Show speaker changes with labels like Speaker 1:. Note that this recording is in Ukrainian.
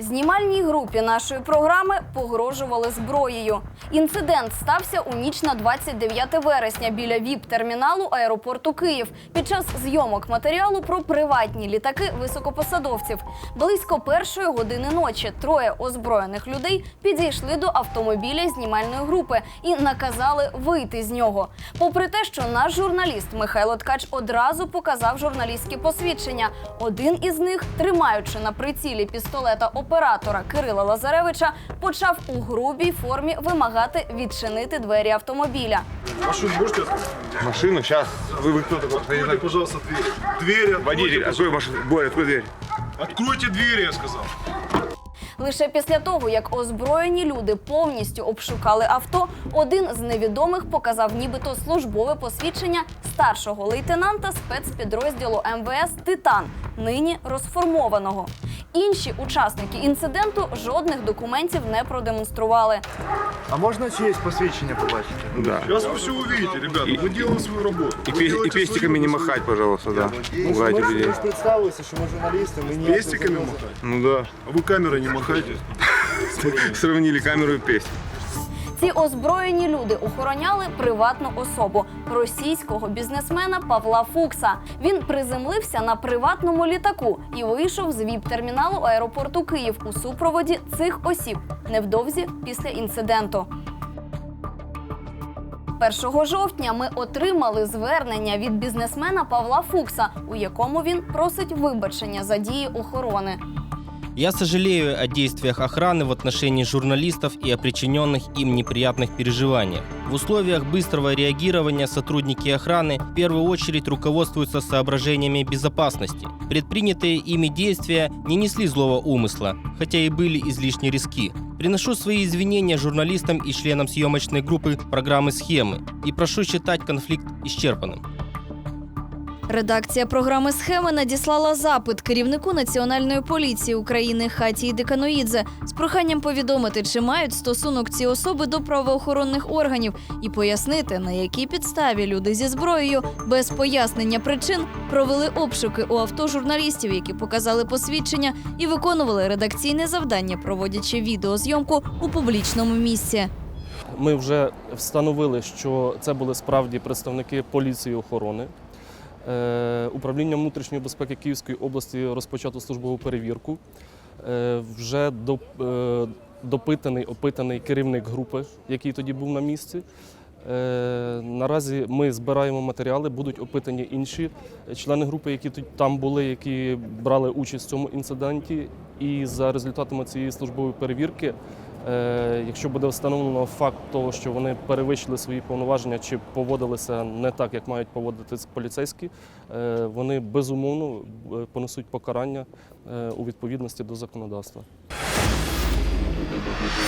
Speaker 1: Знімальній групі нашої програми погрожували зброєю. Інцидент стався у ніч на 29 вересня біля ВІП-терміналу аеропорту Київ під час зйомок матеріалу про приватні літаки високопосадовців. Близько першої години ночі троє озброєних людей підійшли до автомобіля знімальної групи і наказали вийти з нього. Попри те, що наш журналіст Михайло Ткач одразу показав журналістські посвідчення. Один із них, тримаючи на прицілі пістолета оператора Кирила Лазаревича, почав у грубій формі вимагати відчинити двері автомобіля.
Speaker 2: Машину можете открыть?
Speaker 3: Машину, сейчас. Вы, вы кто такой?
Speaker 2: Откройте, пожалуйста, дверь. Двери откройте.
Speaker 3: Водитель,
Speaker 2: пожалуйста.
Speaker 3: открой машину. Боря, открой дверь.
Speaker 2: Откройте двери, я сказал.
Speaker 1: Лише після того, як озброєні люди повністю обшукали авто, один з невідомих показав нібито службове посвідчення старшого лейтенанта спецпідрозділу МВС Титан, нині розформованого. Інші учасники інциденту жодних документів не продемонстрували.
Speaker 4: А можна чиєсь посвідчення побачити?
Speaker 3: Да.
Speaker 2: Сейчас вы все увидите, ребята. Мы делаем свою работу.
Speaker 3: И,
Speaker 2: Вы
Speaker 3: пес- и
Speaker 2: делаете
Speaker 3: пестиками
Speaker 2: свою
Speaker 3: не
Speaker 2: работу.
Speaker 3: махать, пожалуйста, да.
Speaker 4: Ви
Speaker 3: Пугайте
Speaker 4: ж
Speaker 3: людей.
Speaker 4: ви ж представилися, що ми журналісти, ми ніяк не
Speaker 2: Пестиками
Speaker 4: зобов'язані.
Speaker 2: махать.
Speaker 3: Ну да.
Speaker 2: А вы камерой не махайте.
Speaker 3: Сравнили камеру и песню.
Speaker 1: Ці озброєні люди охороняли приватну особу російського бізнесмена Павла Фукса. Він приземлився на приватному літаку і вийшов з віп-терміналу аеропорту Київ у супроводі цих осіб невдовзі після інциденту. 1 жовтня ми отримали звернення від бізнесмена Павла Фукса, у якому він просить вибачення за дії охорони.
Speaker 5: Я сожалею о действиях охраны в отношении журналистов и о причиненных им неприятных переживаниях. В условиях быстрого реагирования сотрудники охраны в первую очередь руководствуются соображениями безопасности. Предпринятые ими действия не несли злого умысла, хотя и были излишне риски. Приношу свои извинения журналистам и членам съемочной группы программы «Схемы» и прошу считать конфликт исчерпанным.
Speaker 1: Редакція програми схеми надіслала запит керівнику Національної поліції України Хатії Деканоїдзе з проханням повідомити, чи мають стосунок ці особи до правоохоронних органів, і пояснити, на якій підставі люди зі зброєю без пояснення причин провели обшуки у авто журналістів, які показали посвідчення і виконували редакційне завдання, проводячи відеозйомку у публічному місці.
Speaker 6: Ми вже встановили, що це були справді представники поліції охорони. Е, Управління внутрішньої безпеки Київської області розпочато службову перевірку. Е, Вже е, допитаний, опитаний керівник групи, який тоді був на місці. Наразі ми збираємо матеріали, будуть опитані інші члени групи, які там були, які брали участь в цьому інциденті. І за результатами цієї службової перевірки Якщо буде встановлено факт того, що вони перевищили свої повноваження чи поводилися не так, як мають поводитись поліцейські, е, вони безумовно е, понесуть покарання е, у відповідності до законодавства.